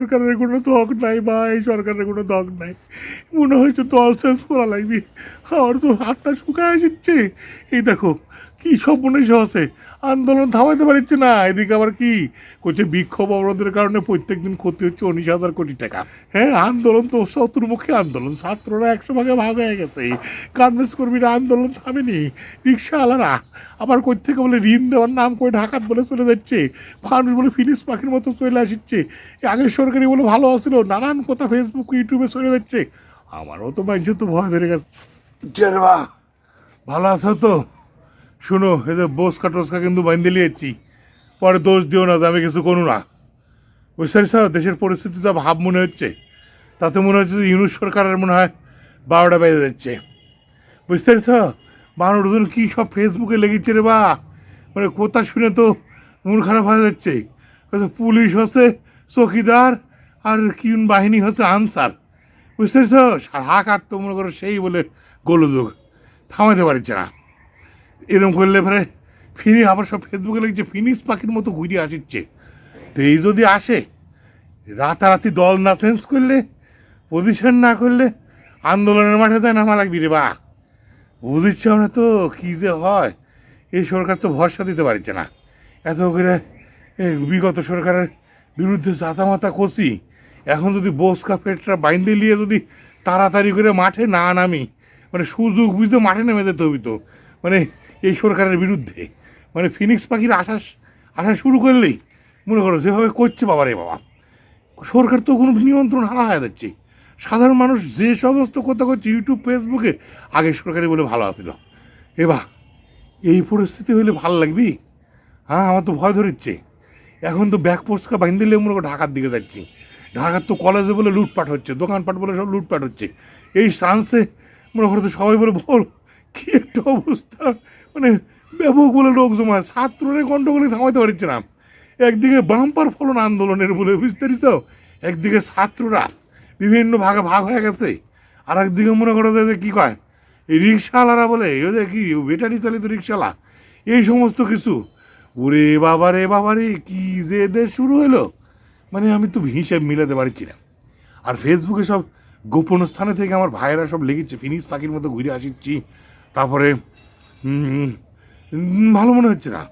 সরকারের কোনো দগ নাই, বা এই সরকারের কোনো দগ নাই। মনে হয়েছে দল চেঞ্জ করা লাগবে। আমার তো হাতটা শুকায় আসছে। এই দেখো কি সব মনে আছে আন্দোলন থামাইতে পারছে না। এদিকে আবার কি? করছে বিক্ষোভ অবরোধের কারণে প্রত্যেক দিন ক্ষতি হচ্ছে উনিশ হাজার কোটি টাকা। হ্যাঁ আন্দোলন তো চতুর্মুখী আন্দোলন। ছাত্ররা একশো ভাগে ভাগ হয়ে গেছে। গার্মেন্টস কর্মীরা আন্দোলন থামেনি। রিক্সাওয়ালারা আবার কই থেকে বলে, ঋণ দেওয়ার নাম করে ঢাকাত বলে চলে যাচ্ছে। মানুষ বলে ফিনিক্স পাখির মতো চলে আসছে আগে সরকারি বলে ভালো আছিল, নানান কথা ফেসবুক ইউটিউবে চলে যাচ্ছে। আমারও তো মাঝে তো ভয় ধরে গেছে। ভালো আছো তো? শুনো যে বোসকা টোসকা কিন্তু বাইন্দে লিয়েছি পরে দোষ দিও না যে আমি কিছু করু না। বুঝতে পারছ দেশের পরিস্থিতি যা ভাব মনে হচ্ছে। তাতে মনে হচ্ছে যে ইউনুস সরকারের মনে হয় বারোটা বেজে যাচ্ছে। বুঝতে পারছ? মানুষজন কী সব ফেসবুকে লেগেছে রে বা? মানে কথা শুনে তো মন খারাপ হয়ে যাচ্ছে। পুলিশ হচ্ছে, চকিদার, আর কি বাহিনী হচ্ছে আনসার। বুঝতে পারছ? হাক আত্ম মনে করো সেই বলে গোলযোগ। থামাতে পারছে না। এরকম করলে ফিরে আবার সব ফেসবুকে লিখছে, ফিনিক্স পাখির মতো ঘুরে আসছে তো এই যদি আসে, রাতারাতি দল না চেঞ্জ করলে পজিশন না করলে, আন্দোলনের মাঠে তাই নামা লাগবি রে বা। বুঝিচ্ছে না তো, কী যে হয়? এই সরকার তো ভরসা দিতে পারছে না। এত করে বিগত সরকারের বিরুদ্ধে জাতামাতা কষি, এখন যদি বোসকা পেটরা বাইন্দে নিয়ে যদি তাড়াতাড়ি করে মাঠে না নামি মানে সুযোগ বুঝতে মাঠে নেমে যেতে হবি তো মানে এই সরকারের বিরুদ্ধে। মানে ফিনিক্স পাখির আসা আসা শুরু করলেই মনে করো যেভাবে করছে বাবা রে বাবা। সরকার তো কোনো নিয়ন্ত্রণ হারা হয়ে যাচ্ছে। সাধারণ মানুষ যে সমস্ত কথা করছে ইউটিউব, ফেসবুকে, আগে সরকারি বলে ভালো আসছিল এবার এই পরিস্থিতি হলে ভালো লাগবি? হ্যাঁ আমার তো ভয় ধরিচ্ছে। এখন তো ব্যাগ পোস্টকা বাইন্দে দিলে মনে করো ঢাকার দিকে যাচ্ছি। ঢাকার তো কলেজে বলে লুটপাট হচ্ছে, দোকানপাট বলে সব লুটপাট হচ্ছে। এই চান্সে মনে করো তো সবাই বলে বল কি একটা অবস্থা? মানে ব্যাপক বলে লোক জমা ছাত্ররে গণ্ডগোলে থামাইতে পারছে না। একদিকে বাম্পার ফলন আন্দোলনের বলে বুঝতে পারিস একদিকে ছাত্ররা বিভিন্ন ভাগে ভাগ হয়ে গেছে। আর একদিকে মনে করো যে কী কয়? রিক্সাওয়ালারা বলে ওই যে কি, ব্যাটারি চালিত রিক্সাওয়ালা? এই সমস্ত কিছু। ওরে বাবা রে বাবা রে, কি যে দেশ শুরু হলো মানে আমি তো হিসেব মিলাতে পারছি না। আর ফেসবুকে সব গোপন স্থানে থেকে আমার ভাইয়েরা সব লেগেছে, ফিনিক্স পাখির মতো ঘুরে আসিচ্ছি। তারপরে ভালো মনে হচ্ছে না।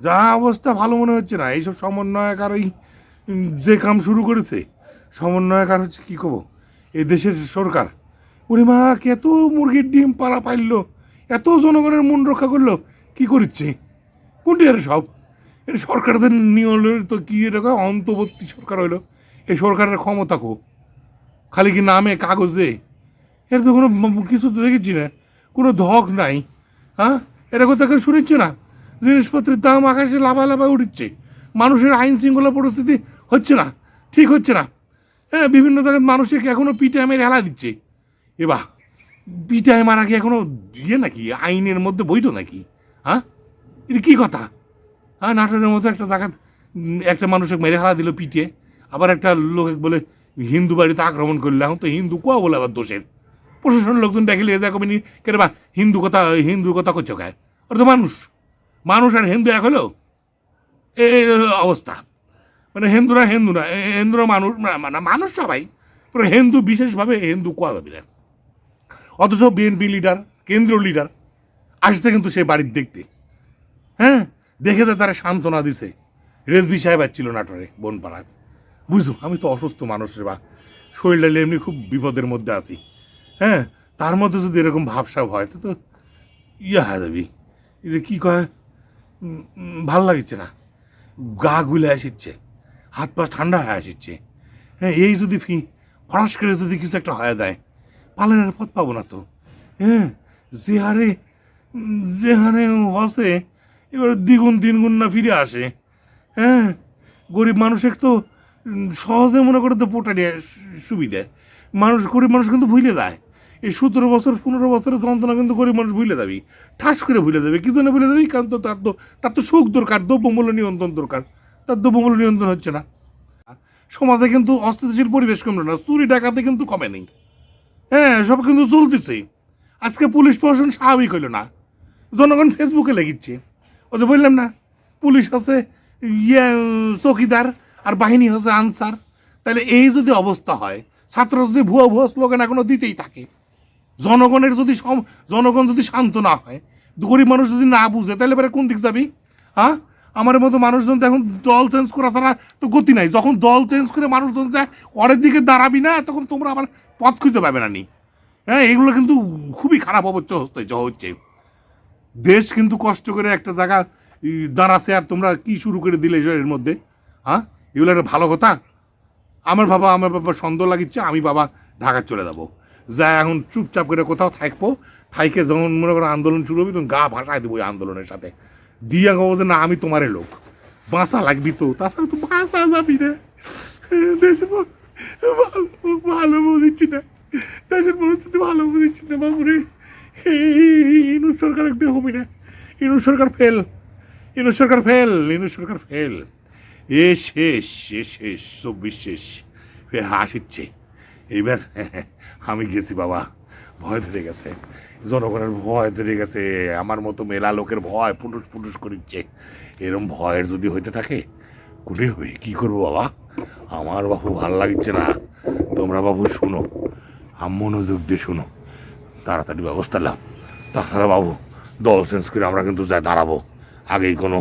যা অবস্থা ভালো মনে হচ্ছে না। এইসব সমন্বয়ক আর এই উম, যে কাম শুরু করেছে সমন্বয়ক আর হচ্ছে কী করব? এই দেশের সরকার। ওরে মা কত মুরগির ডিম পাড়া পাইলো এত জনগণের মন রক্ষা করল কি করছে কোনটি আর সব? এটা সরকারদের নিয়ম তো কি এটা অন্তর্বর্তী সরকার হইল। এই সরকারের ক্ষমতা কো? খালি কি নামে কাগজে? এর তো কোনো কিছু তো দেখেছি না। ধক নাই হ্যাঁ? এটা কোথাও কেউ শুনেছি না? জিনিসপত্রের দাম আকাশে লাভা লাভা উঠছে। মানুষের আইন শৃঙ্খলা পরিস্থিতি হচ্ছে না, ঠিক হচ্ছে না। হ্যাঁ বিভিন্ন জায়গায় মানুষকে এখনও পিঠে মেরে হেলা দিচ্ছে? এবার পিঠায় মারা কি এখনও ইয়ে নাকি? আইনের মধ্যে বইতো নাকি? হ্যাঁ? এটা কী কথা? হ্যাঁ নাটোরের মতো একটা জায়গা একটা মানুষকে মেরে হারা দিল পিঠে আবার একটা লোক বলে, হিন্দু বাড়িতে আক্রমণ করলে, এখন তো হিন্দু কোয়া বলে আবার দোষের। প্রশাসনের লোকজন দেখলে যা কবে নি কেন বা, হিন্দু কথা হিন্দু কথা করছ গায়ে ওরা তো মানুষ। মানুষ আর হিন্দু এক হলো? এই অবস্থা। মানে হিন্দুরা হিন্দু না হিন্দুরা মানুষ মানে মানুষ সবাই। পুরো হিন্দু বিশেষভাবে হিন্দু কোয়া যাবে না অথচ বিএনপি লিডার, কেন্দ্রীয় লিডার, আসছে কিন্তু সেই বাড়ির দেখতে। হ্যাঁ? দেখে তো তারা সান্ত্বনা দিছে। রেজবি সাহেব ছিল নাটোরে, বনপাড়ায়। বুঝো আমি তো অসুস্থ মানুষের বা। শরীরটা এমনি খুব বিপদের মধ্যে আছি। হ্যাঁ তার মধ্যে যদি এরকম ভাবসাব হয়, তো তো ইয়া এই যে কী কয়? ভালো লাগছে না। গা গুলে আসিচ্ছে, হাত পা ঠান্ডা হয়ে আসিচ্ছে। হ্যাঁ এই যদি ফি ফরাস করে যদি কিছু একটা হয়ে যায় পালনের পথ পাবো না তো। হ্যাঁ যে হারে যে হারে হসে, এবার দ্বিগুণ তিনগুণ না ফিরে আসে। হ্যাঁ গরিব মানুষের তো সহজে মনে করে তো পোটা নিয়ে সুবিধে। মানুষ গরিব মানুষ কিন্তু ভুলে যায়। এই সতেরো বছর, পনেরো বছরের যন্ত্রণা কিন্তু গরিব মানুষ ভুলে যাবি। ঠাস করে ভুলে যাবে। কি জন্য ভুলে যাবি? কারণ তো তার তো তার তো সুখ দরকার, দ্রব্যমূল্য নিয়ন্ত্রণ দরকার। তার দ্রব্যমূল্য নিয়ন্ত্রণ হচ্ছে না। সমাজে কিন্তু অস্থিতিশীল পরিবেশ কমলো না। চুরি ডাকাতে কিন্তু কমে নেই। হ্যাঁ সব কিন্তু চলতেছে। আজকে পুলিশ প্রশাসন স্বাভাবিক হইল না। জনগণ ফেসবুকে লেগিচ্ছে ও তো বললাম না, পুলিশ আছে ইয়ে চৌকিদার, আর বাহিনী হচ্ছে আনসার। তাহলে এই যদি অবস্থা হয়, ছাত্র যদি ভুয়া ভুয়া স্লোগান এখনও দিতেই থাকে জনগণের যদি জনগণ যদি শান্ত না হয়, গরিব মানুষ যদি না বুঝে, তাহলে এবারে কোন দিক যাবি? হ্যাঁ? আমার মতো মানুষজন এখন দল চেঞ্জ করা ছাড়া তো গতি নাই। যখন দল চেঞ্জ করে মানুষজন যায় পরের দিকে দাঁড়াবি না, তখন তোমরা আবার পথ খুঁজে পাবে না নি। হ্যাঁ এগুলো কিন্তু খুবই খারাপ অবস্থা হচ্ছে হচ্ছে। দেশ কিন্তু কষ্ট করে একটা জায়গা দাঁড়াছে আর তোমরা কি শুরু করে দিলে এর মধ্যে? হ্যাঁ? এগুলো একটা ভালো কথা। আমার বাবা আমার বাবা সন্দেহ লাগিচ্ছে, আমি বাবা ঢাকা চলে যাব। যা এখন চুপচাপ করে কোথাও থাকব, থাইকে যখন মনে করো আন্দোলন শুরু হবে, তখন গা ভাসায় দেবো আন্দোলনের সাথে। দিয়া গো যে না, আমি তোমারে লোক। বাঁচা লাগবি তো। তাছাড়া তো বাঁচা যাবি না। ভালো বুঝেছি না। দেশের পরিস্থিতি ভালো বুঝেছি না, বাবুরে। ইনু সরকার একদম হবে না। ইনু সরকার ফেল। ইনু সরকার ফেল, ইনু সরকার ফেল। এ শেষ এ শেষ, চব্বিশ শেষ। হাসিচ্ছে। এইবার আমি গেছি বাবা। ভয় ধরে গেছে। জনগণের ভয় ধরে গেছে। আমার মতো মেলা লোকের ভয় ফুটুস ফুটুস করিচ্ছে। এরম ভয়ের যদি হইতে থাকে কুটি হবে? কি করব বাবা? আমার বাবু ভালো লাগছে না। তোমরা বাবু শুনো। মনোযোগ দিয়ে শুনো। তাড়াতাড়ি ব্যবস্থা লাভ তাছাড়া বাবু, দল চেঞ্জ করে আমরা কিন্তু যাই দাঁড়াবো। আগেই কোনো